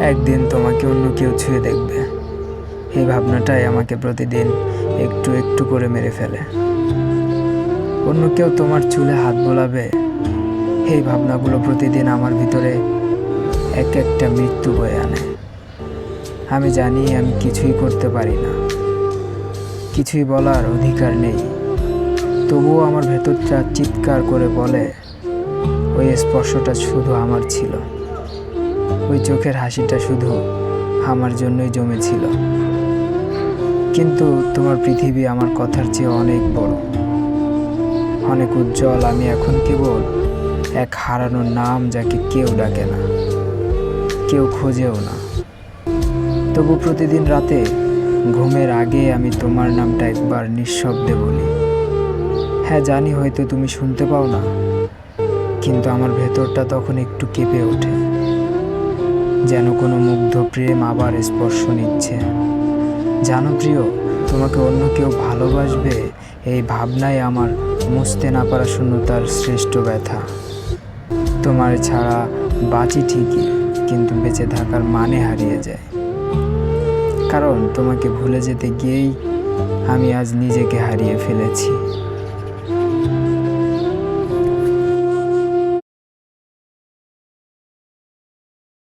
একদিন তোমাকে অন্য কেউ ছুঁয়ে দেখবে। এই ভাবনাটাই আমাকে প্রতিদিন একটু একটু করে মেরে ফেলে। অন্য কেউ তোমার চুলে হাত বোলাবে? এই ভাবনাগুলো প্রতিদিন আমার ভিতরে এক একটা মৃত্যু বয়ে আনে। আমি জানি আমি কিছুই করতে পারি না। কিছুই বলার অধিকার নেই। তবুও আমার ভেতরটা চিৎকার করে বলে, ওই স্পর্শটা শুধু আমার ছিল। ওই চোখের হাসিটা শুধু আমার জন্যই জমেছিল। কিন্তু তোমার পৃথিবী আমার কথার চেয়ে অনেক বড়। অনেক উজ্জ্বল, আমি এখন কেবল এক হারানো নাম যাকে কেউ ডাকে না, কেউ খোঁজেও না। তবু প্রতিদিন রাতে ঘুমের আগে আমি তোমার নামটা একবার নিঃশব্দে বলি। হ্যাঁ জানি হয়তো তুমি শুনতে পাও না, কিন্তু আমার ভেতরটা তখন একটু কেঁপে ওঠে। যেন কোনো মুগ্ধ প্রেম আবার স্পর্শ নিচ্ছে। জানো প্রিয়, তোমাকে অন্য কেউ ভালোবাসবে এই ভাবনাই আমার মুছতে না পারা শূন্যতার শ্রেষ্ঠ ব্যথা। তোমার ছাড়া বাঁচি ঠিকই, কিন্তু বেঁচে থাকার মানে হারিয়ে যায়। কারণ তোমাকে ভুলে যেতে গিয়েই আমি আজ নিজেকে হারিয়ে ফেলেছি।